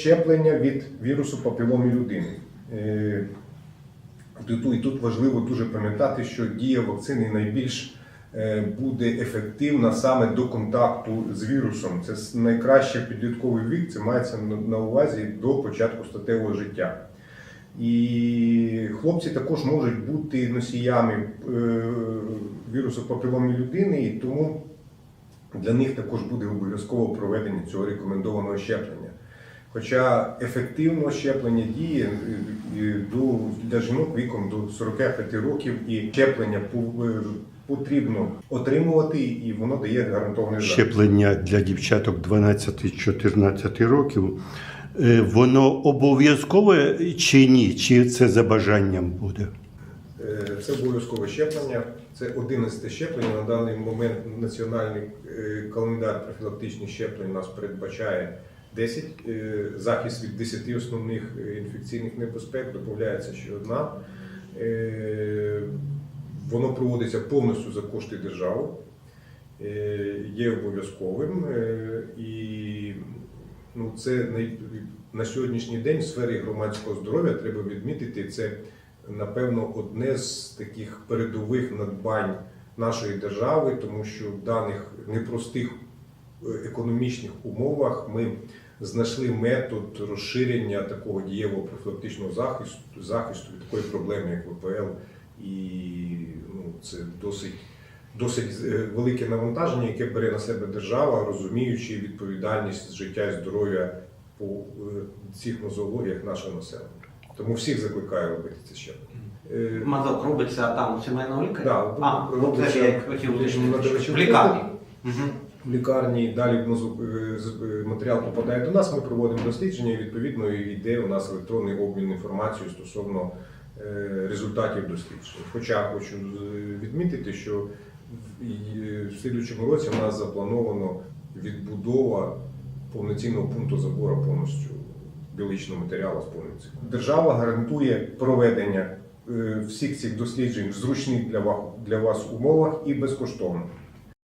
щеплення від вірусу папіломи людини. Е, І тут, важливо дуже пам'ятати, що дія вакцини найбільш е, буде ефективна саме до контакту з вірусом. Це найкращий підлітковий вік, це мається на- увазі до початку статевого життя. І хлопці також можуть бути носіями е, вірусу папіломи людини, і тому для них також буде обов'язково проведення цього рекомендованого щеплення. Хоча ефективно щеплення діє до, для жінок віком до 45 років, і щеплення е, потрібно отримувати, і воно дає гарантований захист. щеплення для дівчаток 12-14 років, е, воно обов'язкове чи ні? Чи це за бажанням буде? Е, Це обов'язкове щеплення. Це 11 щеплення. На даний момент національний календар профілактичних щеплень у нас передбачає 10. Е, Захист від 10 основних е, інфекційних небезпек додається ще одна. Е, Воно проводиться повністю за кошти держави, є обов'язковим і ну, це на сьогоднішній день в сфері громадського здоров'я треба відмітити це напевно, одне з таких передових надбань нашої держави, тому що в даних непростих економічних умовах ми знайшли метод розширення такого дієвого профілактичного захисту, захисту від такої проблеми, як ВПЛ, і ну, це досить. Досить е, велике навантаження, яке бере на себе держава, розуміючи відповідальність життя і здоров'я по е, цих нозологіях нашого населення. Тому всіх закликаю робити це щеплення. Е, Мазок робиться там у сімейного лікаря? Да, а, робиться це я хотів В лікарні. послуг. В лікарні, далі е, е, матеріал попадає до нас, ми проводимо дослідження, і відповідно йде у нас електронний обмін інформацією стосовно е, результатів досліджень. Хоча хочу відмітити, що в слідуючому році у нас заплановано відбудова повноцінного пункту забору повністю біологічного матеріалу з повністю. Держава гарантує проведення всіх цих досліджень в зручних для вас умовах і безкоштовно.